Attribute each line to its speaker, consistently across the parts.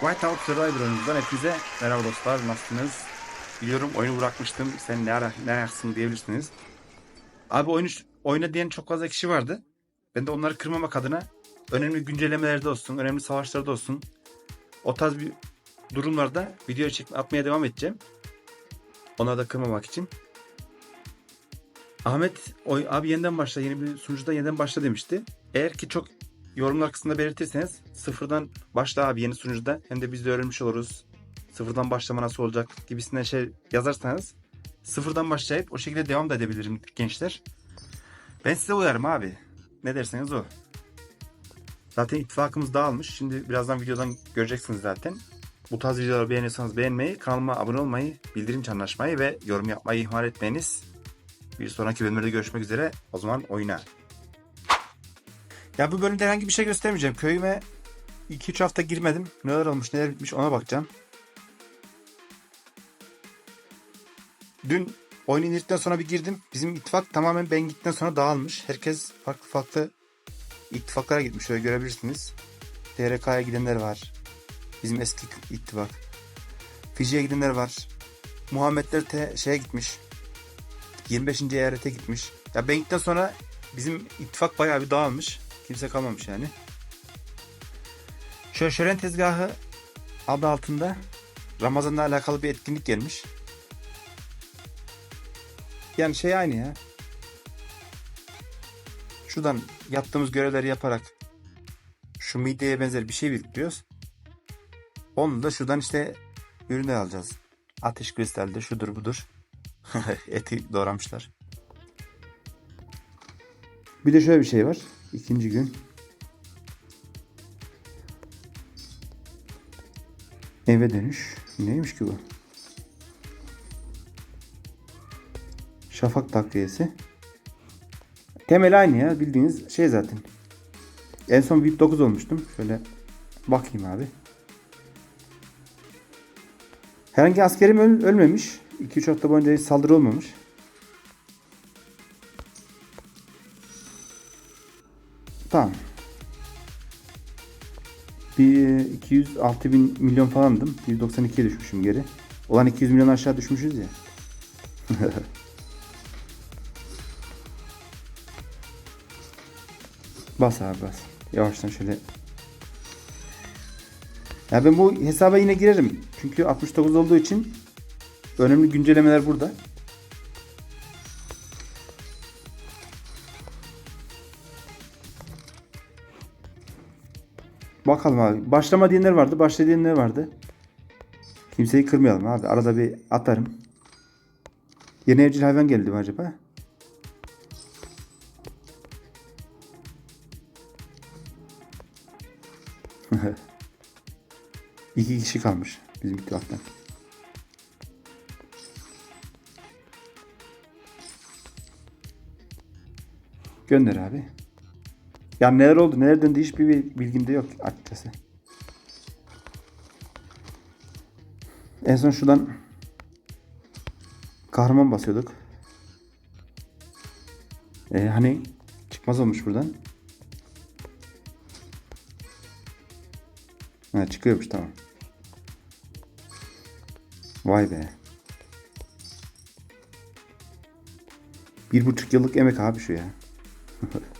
Speaker 1: Whiteout Survivor oyununuzdan hepinize merhaba dostlar nasılsınız? Biliyorum oyunu bırakmıştım sen ne ara ne ayaksın diyebilirsiniz. Abi oyunu oyna diyen çok fazla kişi vardı. Ben de onları kırmamak adına önemli güncellemelerde olsun, önemli savaşlarda olsun o tarz bir durumlarda video çek atmaya devam edeceğim. Ona da kırmamak için. Ahmet oy, abi yeniden başla yeni bir sunucuda yeniden başla demişti. Eğer ki çok yorumlar kısmında belirtirseniz sıfırdan başla abi yeni sunucuda hem de biz de öğrenmiş oluruz. Sıfırdan başlama nasıl olacak gibisinden şey yazarsanız sıfırdan başlayıp o şekilde devam da edebilirim gençler. Ben size uyarım abi. Ne derseniz o. Zaten ittifakımız dağılmış. Şimdi birazdan videodan göreceksiniz zaten. Bu tarz videoları beğeniyorsanız beğenmeyi, kanalıma abone olmayı, bildirim çanını açmayı ve yorum yapmayı ihmal etmeyiniz. Bir sonraki bölümlerde görüşmek üzere. O zaman oyna. Ya bu bölümde herhangi bir şey göstermeyeceğim. Köyüme 2-3 hafta girmedim. Neler olmuş neler bitmiş ona bakacağım. Dün oyun indirdikten sonra bir girdim. Bizim ittifak tamamen ben gittikten sonra dağılmış. Herkes farklı farklı ittifaklara gitmiş. Şöyle görebilirsiniz. TRK'ya gidenler var. Bizim eski ittifak. Fiji'ye gidenler var. Muhammedler te şeye gitmiş. 25. eyalete gitmiş. Ya ben gittikten sonra bizim ittifak bayağı bir dağılmış. Kimse kalmamış yani. Şöyle şölen tezgahı adı altında Ramazan'la alakalı bir etkinlik gelmiş. Yani şey aynı ya. Şuradan yaptığımız görevleri yaparak şu mideye benzer bir şey biriktiriyoruz. Onu da şuradan işte ürünler alacağız. Ateş kristalde şudur budur. Eti doğramışlar. Bir de şöyle bir şey var. İkinci gün. Eve dönüş. Neymiş ki bu? Şafak takviyesi. Temel aynı ya. Bildiğiniz şey zaten. En son VIP 9 olmuştum. Şöyle bakayım abi. Herhangi askerim öl- ölmemiş. 2-3 hafta boyunca hiç saldırı olmamış. 206 bin milyon falandım. 192'ye düşmüşüm geri. Olan 200 milyon aşağı düşmüşüz ya. bas abi bas. Yavaştan şöyle. Ya ben bu hesaba yine girerim. Çünkü 69 olduğu için önemli güncellemeler burada. Bakalım abi. Başlama diyenler vardı. Başla diyenler vardı. Kimseyi kırmayalım abi. Arada bir atarım. Yeni evcil hayvan geldi mi acaba? İki kişi kalmış bizim ittifaktan. Gönder abi. Ya neler oldu neler döndü hiçbir bilgim de yok açıkçası. En son şuradan kahraman basıyorduk. Ee, hani çıkmaz olmuş buradan. Ha çıkıyormuş tamam. Vay be. Bir buçuk yıllık emek abi şu ya.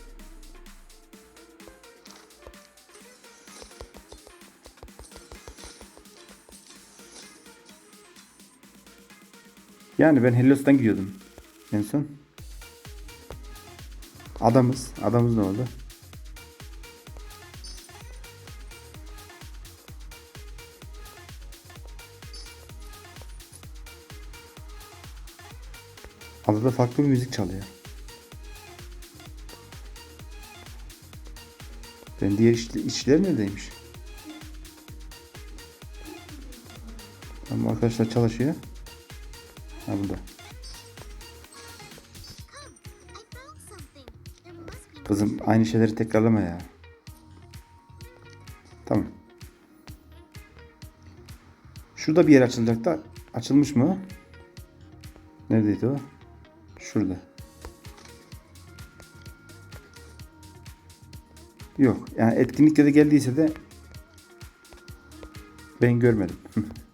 Speaker 1: Yani ben Helios'tan gidiyordum en son. Adamız. Adamız ne oldu? Adada farklı bir müzik çalıyor. Ben diğer işçi, işçiler neredeymiş? Tamam arkadaşlar çalışıyor. Ha burada. Kızım aynı şeyleri tekrarlama ya. Tamam. Şurada bir yer açılacak da açılmış mı? Neredeydi o? Şurada. Yok. Yani etkinlikte de geldiyse de Ben görmedim.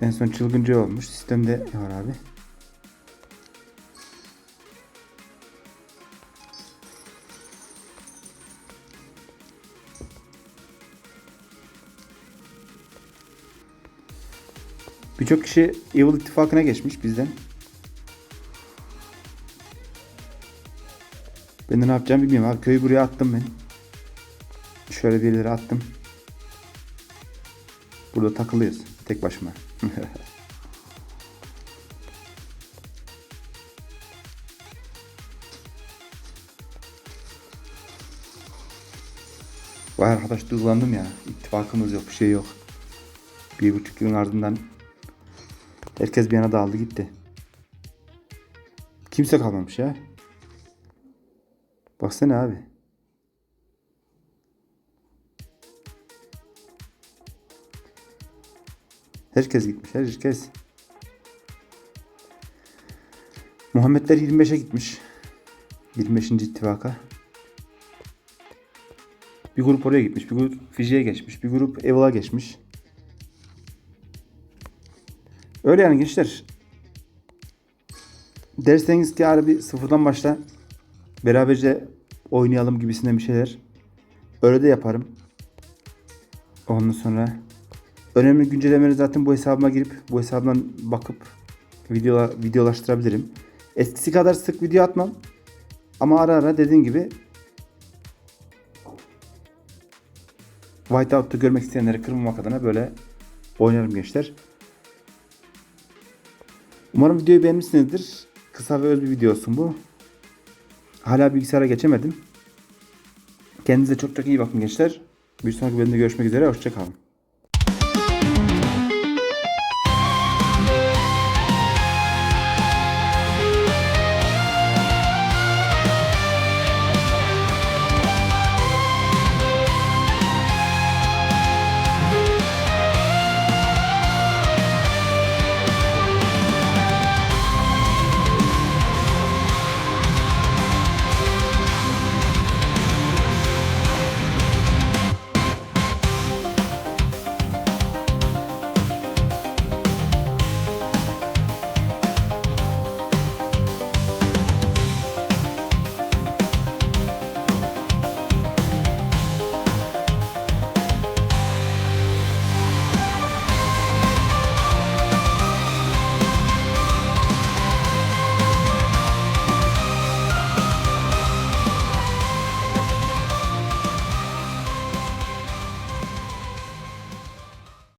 Speaker 1: en son çılgınca olmuş. Sistemde var abi? Birçok kişi Evil ittifakına geçmiş bizden. Ben de ne yapacağımı bilmiyorum abi. Köyü buraya attım ben. Şöyle bir yere attım. Burada takılıyoruz. Tek başıma. Vay arkadaş duygulandım ya. İttifakımız yok, bir şey yok. Bir buçuk yılın ardından herkes bir yana dağıldı gitti. Kimse kalmamış ya. Baksana abi. Herkes gitmiş. Herkes. Muhammedler 25'e gitmiş. 25. ittifaka. Bir grup oraya gitmiş. Bir grup Fiji'ye geçmiş. Bir grup Evil'a geçmiş. Öyle yani gençler. Derseniz ki bir sıfırdan başla. Beraberce oynayalım gibisinden bir şeyler. Öyle de yaparım. Ondan sonra önemli güncellemeleri zaten bu hesabıma girip bu hesabdan bakıp video videolaştırabilirim. Eskisi kadar sık video atmam. Ama ara ara dediğim gibi Whiteout'ta görmek isteyenleri kırmamak adına böyle oynarım gençler. Umarım videoyu beğenmişsinizdir. Kısa ve öz bir video olsun bu. Hala bilgisayara geçemedim. Kendinize çok çok iyi bakın gençler. Bir sonraki bölümde görüşmek üzere. Hoşçakalın.